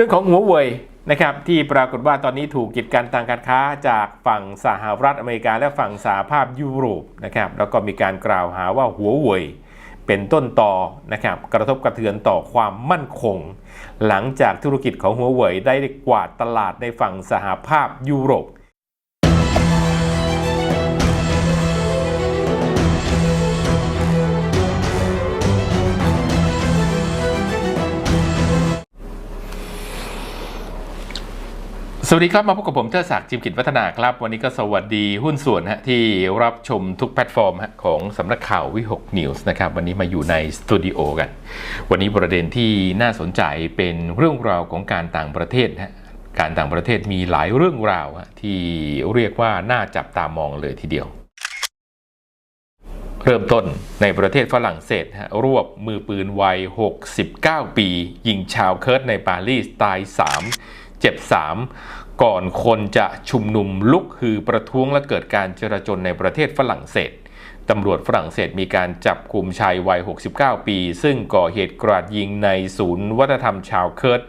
รื่องของหัวเว่ยนะครับที่ปรากฏว่าตอนนี้ถูกกีดกันทางการค้าจากฝั่งสหรัฐอเมริกาและฝั่งสหภาพยุโรปนะครับแล้วก็มีการกล่าวหาว่าหัวเว่ยเป็นต้นต่อนะครับกระทบกระเทือนต่อความมั่นคง หลังจากธุรกิจของหัวเว่ยได้กวาดตลาดในฝั่งสหภาพยุโรป สวัสดีครับ มาพบกับผมเทิดศักดิ์จิมกิจวัฒนาครับ วันนี้ก็สวัสดีหุ้นส่วนฮะที่รับชมทุกแพลตฟอร์มฮะของสำนักข่าววิหกนิวส์นะครับวันนี้มาอยู่ในสตูดิโอกัน วันนี้ประเด็นที่น่าสนใจเป็นเรื่องราวของการต่างประเทศฮะการต่างประเทศมีหลายเรื่องราวฮะที่เรียกว่าน่าจับตามองเลยทีเดียว เริ่มต้นในประเทศฝรั่งเศสฮะรวบมือปืนวัย 69 ปี ยิงชาวเคิร์ดในปารีสตาย 3 เจ็บ3ก่อนคนจะชุมนุมลุกฮือประท้วงและเกิดการจราจนในประเทศฝรั่งเศสตำรวจฝรั่งเศสมีการจับกลุ่มชายวัย 69 ปี ซึ่งก่อเหตุกราดยิงในศูนย์วัฒนธรรมชาวเคิร์ด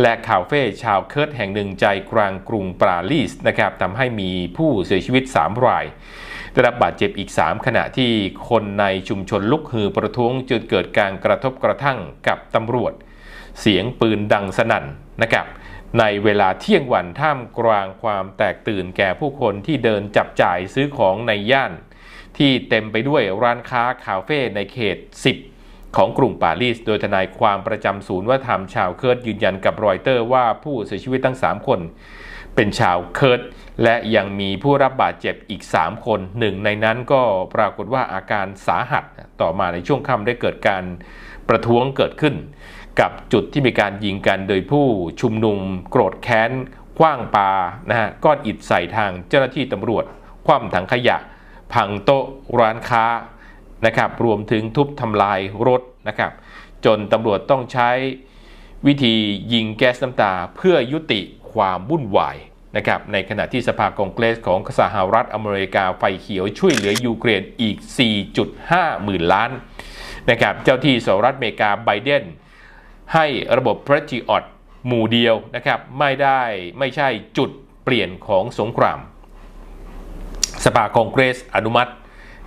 และคาเฟ่ชาวเคิร์ดแห่งหนึ่งใจกลางกรุงปารีสนะครับทำให้มีผู้เสียชีวิต 3 ราย ได้รับบาดเจ็บอีก 3 ขณะที่คนในชุมชนลุกฮือประท้วงจนเกิดการกระทบกระทั่งกับตำรวจ เสียงปืนดังสนั่นนะครับ ในเวลาเที่ยงวันท่ามกลางความแตกตื่นแก่ผู้คนที่เดินจับจ่ายซื้อของในย่าน ที่เต็มไปด้วยร้านค้าคาเฟ่ในเขต 10 ของกรุงปารีส โดยทนายความประจำศูนย์วัฒนธรรมชาวเคิร์ดยืนยันกับรอยเตอร์ว่าผู้เสียชีวิตทั้ง 3 คน เป็นชาวเคิร์ดและยังมีผู้รับบาดเจ็บอีก 3 คนหนึ่งในนั้นก็ปรากฏว่าอาการสาหัสต่อมาในช่วงค่ำได้เกิดการประท้วงเกิดขึ้น กับจุดที่มีการยิงกันโดยผู้ชุมนุมโกรธแค้นคว้างปานะฮะก้อนอิฐใส่ทางเจ้าหน้าที่ตำรวจ คว่ำถังขยะ พังโต๊ะร้านค้านะครับรวมถึงทุบทำลายรถนะครับจนตำรวจต้องใช้วิธียิงแก๊สน้ำตาเพื่อยุติความวุ่นวายนะครับในขณะที่สภาคองเกรสของสหรัฐอเมริกาไฟเขียวช่วยเหลือยูเครนอีก 4.5 หมื่นล้านนะครับเจ้าที่สหรัฐอเมริกาไบเดน ให้ระบบ Patriot หมู่เดียวนะครับไม่ได้ไม่ใช่จุดเปลี่ยนของสงคราม สภาคองเกรสอนุมัติ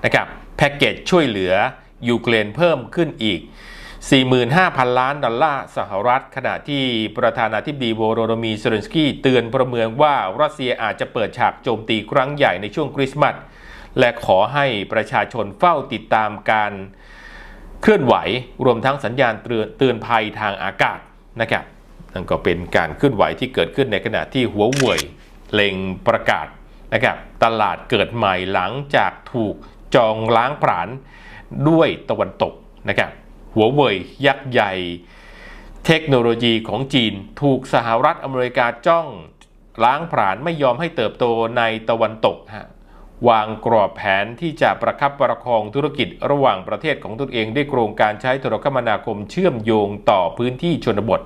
นะครับแพ็กเกจช่วยเหลือยูเครนเพิ่มขึ้นอีก 45,000 ล้านดอลลาร์สหรัฐ ขณะที่ประธานาธิบดีโวโรโดมีเซเลนสกี้เตือนประเมืองว่ารัสเซียอาจจะเปิดฉากโจมตีครั้งใหญ่ในช่วงคริสต์มาสและขอให้ประชาชนเฝ้าติดตามการเคลื่อนไหวรวมทั้งสัญญาณเตือนเตือนภัยทางอากาศนะครับนั่นก็เป็นการเคลื่อนไหวที่เกิดขึ้นในขณะที่หัวเว่ยเล็งประกาศนะครับตลาดเกิดใหม่หลังจากถูกจองล้างผลาญด้วยตะวันตกนะครับหัวเว่ยยักษ์ใหญ่ เทคโนโลยีของจีน ถูกสหรัฐอเมริกาจ้องล้างผลาญไม่ยอมให้เติบโตในตะวันตกฮะ วางกรอบแผนที่จะประคับประคองธุรกิจระหว่างประเทศของตนเองด้วยโครงการใช้โทรคมนาคมเชื่อมโยงต่อพื้นที่ชนบท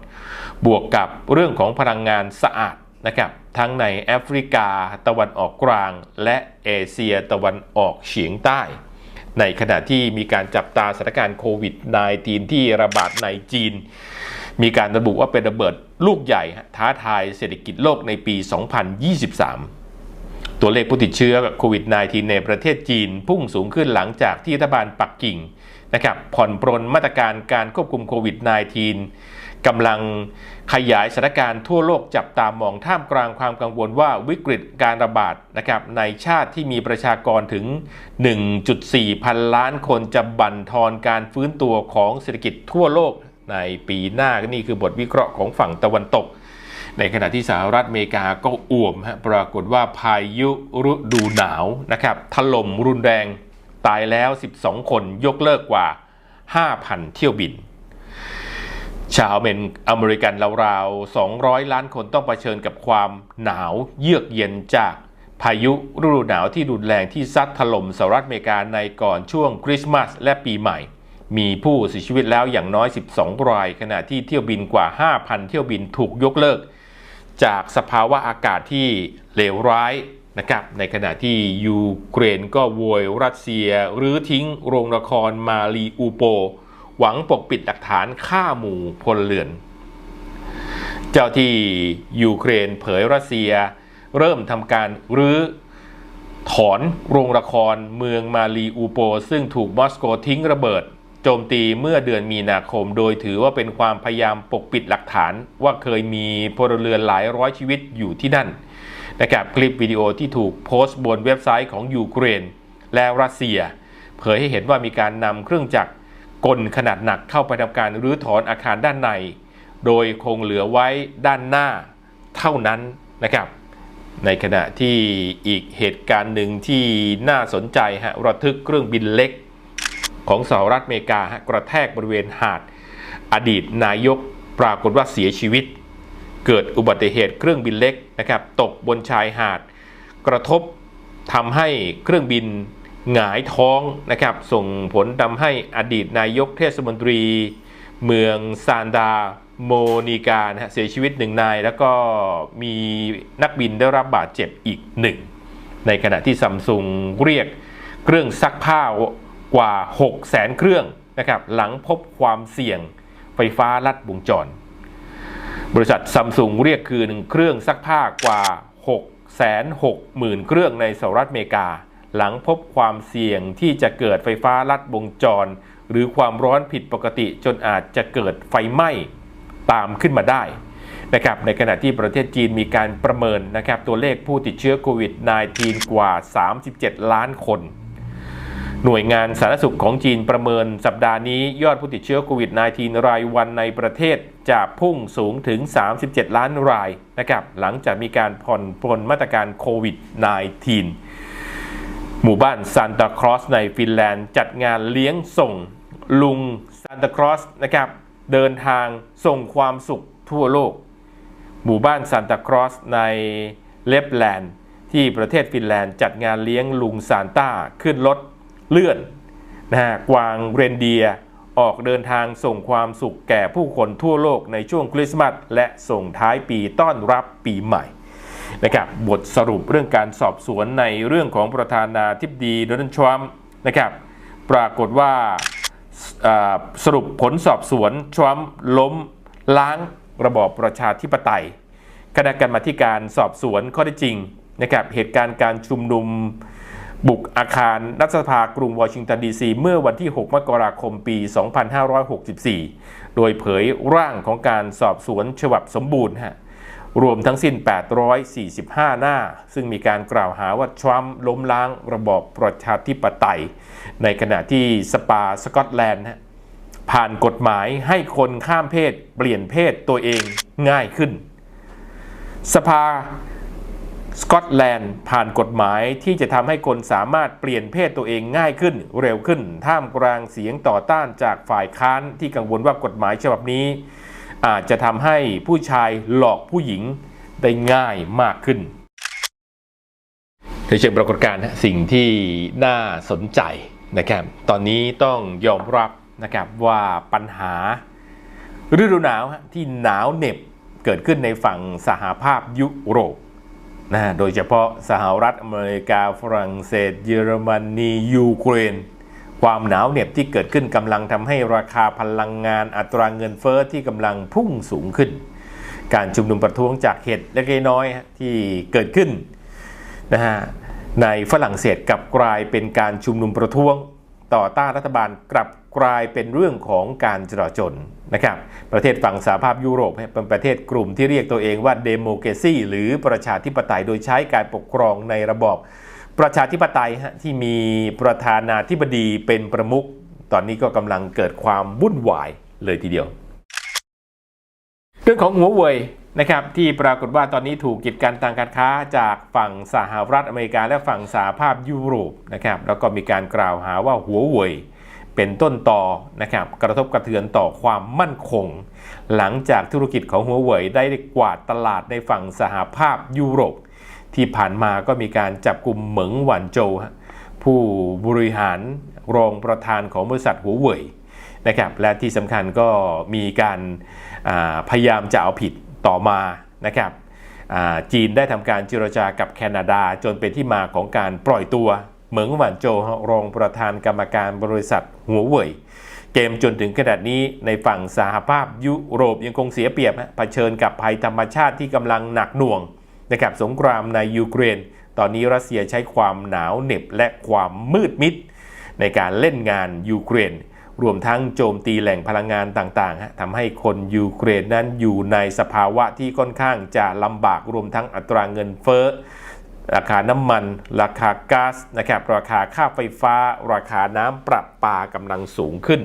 บวกกับเรื่องของพลังงานสะอาดนะครับทั้งในแอฟริกา ตะวันออกกลาง และเอเชียตะวันออกเฉียงใต้ ในขณะที่มีการจับตาสถานการณ์โควิด -19 ที่ระบาดในจีน มีการระบุว่าเป็นระเบิดลูกใหญ่ท้าทายเศรษฐกิจโลกในปี 2023 ตัวเลขผู้ติดเชื้อโควิด -19 ในประเทศจีนพุ่งสูงขึ้นหลังจากที่รัฐบาลปักกิ่งนะครับผ่อนปรนมาตรการการควบคุมโควิด -19 กำลังขยายสถานการณ์ทั่วโลกจับตามองท่ามกลางความกังวลว่าวิกฤตการระบาดนะครับในชาติที่มีประชากรถึง 1.4 พันล้านคนจะบั่นทอนการฟื้นตัวของเศรษฐกิจทั่วโลกในปีหน้านี่คือบทวิเคราะห์ของฝั่งตะวันตก ในขณะที่สหรัฐอเมริกาก็อ่วมฮะปรากฏว่าพายุฤดูหนาวนะครับถล่มรุนแรงตายแล้ว 12 คนยกเลิกกว่า 5,000 เที่ยวบิน ชาวอเมริกันราวๆ 200 ล้านคนต้องเผชิญกับความหนาวเยือกเย็นจากพายุฤดูหนาวที่รุนแรงที่ซัดถล่มสหรัฐอเมริกาในก่อนช่วงคริสต์มาสและปีใหม่ มีผู้เสียชีวิตแล้วอย่างน้อย 12 ราย ขณะที่เที่ยวบินกว่า 5,000 เที่ยวบินถูกยกเลิก จากสภาวะอากาศที่เลวร้ายนะครับในขณะที่ยูเครนก็โวยรัสเซียหรือทิ้งโรงละครมารีอูโป หวังปกปิดหลักฐานฆ่าหมู่พลเรือน เจ้าที่ยูเครนเผยรัสเซีย เริ่มทำการรื้อถอนโรงละครเมืองมาลีอูโป ซึ่งถูกมอสโกทิ้งระเบิด จมตีเมื่อเดือนมีนาคม โดยถือว่าเป็นความพยายามปกปิดหลักฐาน ว่าเคยมีพลเรือนหลายร้อยชีวิตอยู่ที่นั่นนะครับคลิปวิดีโอที่ถูกโพสต์บนเว็บไซต์ของยูเครน และรัสเซีย เผยให้เห็นว่ามีการนำเครื่องจักรกลขนาดหนักเข้าไปทำการรื้อถอนอาคารด้านใน โดยคงเหลือไว้ด้านหน้าเท่านั้นนะครับ ในขณะที่อีกเหตุการณ์หนึ่งที่น่าสนใจฮะระทึกเครื่องบินเล็ก ของสหรัฐอเมริกาฮะกระแทกบริเวณหาด อดีตนายกปรากฏว่าเสียชีวิต เกิดอุบัติเหตุเครื่องบินเล็กนะครับตกบนชายหาด กระทบทำให้เครื่องบินหงายท้องนะครับส่งผลทำให้อดีตนายกเทศมนตรี เมืองซานดาโมนิกานะฮะเสียชีวิตหนึ่งนาย แล้วก็มีนักบินได้รับบาดเจ็บอีกหนึ่งในขณะที่ซัมซุงเรียกเครื่องซักผ้า กว่า6 0 0แสนเครื่องนะครับหลังพบความเสี่ยงไฟฟ้าลัดวงจร บริษัทซัมซุงเรียกคืนเครื่องซักผ้ากว่า 6 6 0 0 0 0 เครื่องในสหรัฐอเมริกา หลังพบความเสี่ยงที่จะเกิดไฟฟ้าลัดวงจร หรือความร้อนผิดปกติจนอาจจะเกิดไฟไหม้ตามขึ้นมาได้นะครับในขณะที่ประเทศจีนมีการประเมินนะครับตัวเลขผู้ติดเชื้อโควิด -19 กว่า 37 ล้านคน หน่วยงานสาธารณสุขของจีนประเมินสัปดาห์นี้ยอดผู้ติดเชื้อโควิด -19 รายวันในประเทศจะพุ่งสูงถึง 37 ล้านรายนะครับหลังจากมีการผ่อนปลนมาตรการโควิด -19 หมู่บ้านซานตาครอสในฟินแลนด์จัดงานเลี้ยงส่งลุงซานตาครอสนะครับเดินทางส่งความสุขทั่วโลก หมู่บ้านซานตาครอสในเลปแลนด์ที่ประเทศฟินแลนด์จัดงานเลี้ยงลุงซานต้าขึ้นรถ เลื่อนนะฮะกวางเรนเดียออกเดินทางส่งความสุขแก่ผู้คนทั่วโลกในช่วงคริสต์มาสและส่งท้ายปีต้อนรับปีใหม่นะครับบทสรุปเรื่องการสอบสวนในเรื่องของประธานาธิบดีโดนัลด์ทรัมป์นะครับปรากฏว่าสรุปผลสอบสวนทรัมป์ล้มล้างระบอบประชาธิปไตยคณะกรรมาการสอบสวนข้อเท็จจริงนะครับเหตุการณ์การชุมนุม บุกอาคารรัฐสภากรุงวอชิงตันดีซี เมื่อวันที่ 6 มกราคมปี 2564 โดยเผยร่างของการสอบสวนฉบับสมบูรณ์ฮะรวมทั้งสิ้น 845 หน้า ซึ่งมีการกล่าวหาว่าทรัมป์ล้มล้างระบอบประชาธิปไตย ในขณะที่สปาสกอตแลนด์ผ่านกฎหมายให้คนข้ามเพศเปลี่ยนเพศตัวเองง่ายขึ้น สภา สกอตแลนด์ผ่านกฎหมายที่จะทำให้คนสามารถเปลี่ยนเพศตัวเองง่ายขึ้นเร็วขึ้น ท่ามกลางเสียงต่อต้านจากฝ่ายค้านที่กังวลว่ากฎหมายฉบับนี้ อาจจะทำให้ผู้ชายหลอกผู้หญิงได้ง่ายมากขึ้นในเชิงปรากฏการณ์สิ่งที่น่าสนใจนะครับ ตอนนี้ต้องยอมรับนะครับว่าปัญหาฤดูหนาวที่หนาวเหน็บเกิดขึ้นในฝั่งสหภาพยุโรป นะโดยเฉพาะสหรัฐอเมริกาฝรั่งเศส เยอรมนียูเครน ความหนาวเหน็บที่เกิดขึ้นกำลังทำให้ราคาพลังงานอัตราเงินเฟอ้อที่กำลังพุ่งสูงขึ้น การชุมนุมประท้วงจากเหตุเล็กน้อยที่เกิดขึ้นนะฮะในฝรั่งเศสกลับกลายเป็นการชุมนุมประท้วง ต่อต้านรัฐบาลกลับกลายเป็นเรื่องของการจราจนนะครับ ประเทศฝั่งสหภาพยุโรปเป็นประเทศกลุ่มที่เรียกตัวเองว่าเดโมเ a ซีหรือประชาธิปไตยโดยใช้การปกครองในระบอบประชาธิปไตยที่มีประธานาธิบดีเป็นประมุขตอนนี้ก็กำลังเกิดความวุ่นวายเลยทีเดียว เรื่องของหัวเว่ย นะครับที่ปรากฏว่าตอนนี้ถูกกีดกันทางการค้าจากฝั่งสหรัฐอเมริกาและฝั่งสหภาพยุโรปนะครับแล้วก็มีการกล่าวหาว่าหัวเว่ยเป็นต้นต่อนะครับกระทบกระเทือนต่อความมั่นคง หลังจากธุรกิจของหัวเว่ยได้กวาดตลาดในฝั่งสหภาพยุโรป ที่ผ่านมาก็มีการจับกลุ่มเหมิงหวานโจ ผู้บริหารรองประธานของบริษัทหัวเว่ยนะครับและที่สำคัญก็มีการาพยายามจะเอาผิด ต่อมานะครับจีนได้ทำการเจรจากับแคนาดาจนเป็นที่มาของการปล่อยตัว เหมิงหวานโจรองประธานกรรมการบริษัทหัวเว่ยเกมจนถึงขนาดนี้ในฝั่งสหภาพยุโรปยังคงเสียเปรียบเผชิญกับภัยธรรมชาติที่กำลังหนักหน่วงนะครับสงครามในยูเครน ตอนนี้รัสเซียใช้ความหนาวเหน็บและความมืดมิด ในการเล่นงานยูเครน รวมทั้งโจมตีแหล่งพลังงานต่างๆทำให้คนยูเครนนั้นอยู่ในสภาวะที่ค่อนข้างจะลำบากรวมทั้งอัตราเงินเฟ้อ ราคาน้ำมัน ราคาก๊าซนะครับราคาค่าไฟฟ้า ราคาน้ำประปากำลังสูงขึ้น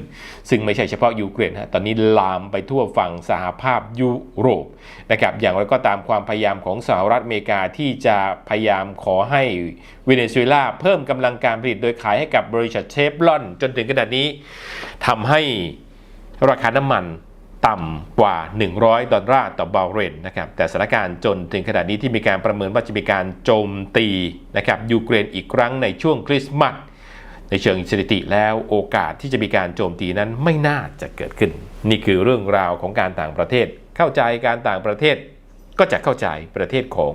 ซึ่งไม่ใช่เฉพาะยูเครนฮะตอนนี้ลามไปทั่วฝั่งสหภาพยุโรปนะครับอย่างไรก็ตามความพยายามของสหรัฐอเมริกาที่จะพยายามขอให้เวเนซุเอลาเพิ่มกำลังการผลิตโดยขายให้กับบริษัทเชฟรอน จนถึงขนาดนี้ทำให้ราคาน้ำมัน ต่ำกว่า 100 ดอลลาร์ต่อบาร์เรนนะครับแต่สถานการณ์จนถึงขนาดนี้ที่มีการประเมินว่าจะมีการโจมตีนะครับยูเครนอีกครั้งในช่วงคริสต์มาสในเชิงสถิติแล้วโอกาสที่จะมีการโจมตีนั้นไม่น่าจะเกิดขึ้น นี่คือเรื่องราวของการต่างประเทศ เข้าใจการต่างประเทศก็จะเข้าใจประเทศของ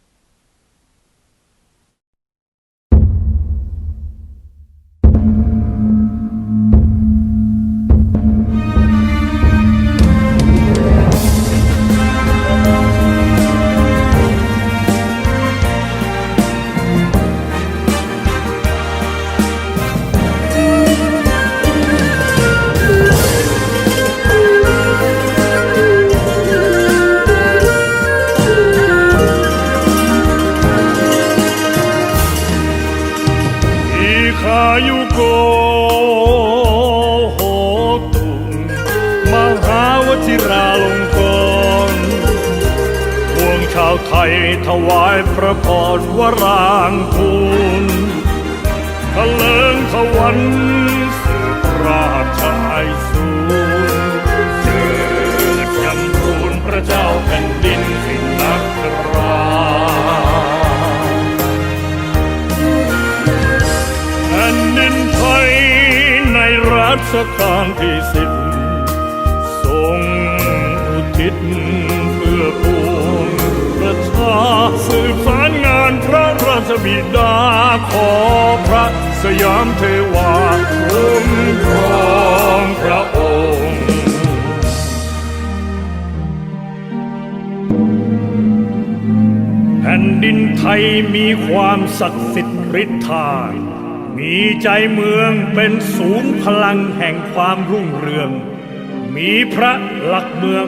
าวชิราลงกรพวงชาวไทยถวายพระพรวรางคุณทะเลิงทวันสืบราชไอสูรเจิดจำรูนพระเจ้าแผ่นดินสิงนักราแผ่นดินไทยในรัชกาลที่สิบทรง อุทิศเพื่อปวงประชาสืบสารงานพระราชบิดาขอพระสยามเทวาคุ้มครองพระองค์แผ่นดินไทยมีความศักดิ์สิทธิ์ฤทธามีใจเมืองเป็นศูนย์พลังแห่งความรุ่งเรือง มีพระหลักเมือง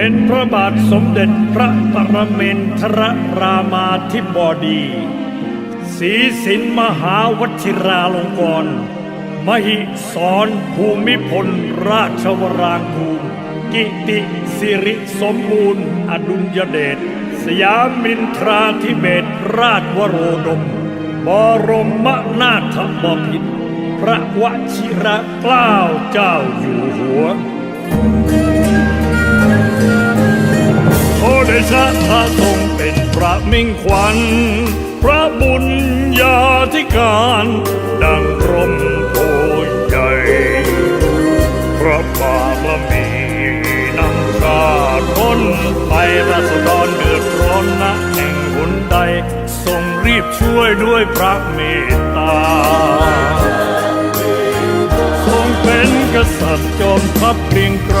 เป็นพระบาทสมเด็จพระปรเมนทรรามาธิบดีศรีสินมหาวชิราลงกรณ์มหิสรภูมิพลราชวรางกูลกิติสิริสมบูรณ์ อดุลยเดชสยามินทราธิเบศรราชวโรดม บรมนาถบพิตรพระวชิระเกล้าเจ้าอยู่หัว ชะพระทรงเป็นพระมิ่งขวัญ พระบุญญาธิการ ดังร่มโพใหญ่พระบารมีนำชาติพ้นไปราษฎรเดือดร้อนนะแห่งหนใด ทรงรีบช่วยด้วยพระเมตตา ทรงเป็นกษัตริย์จอมทัพเกรียงไกร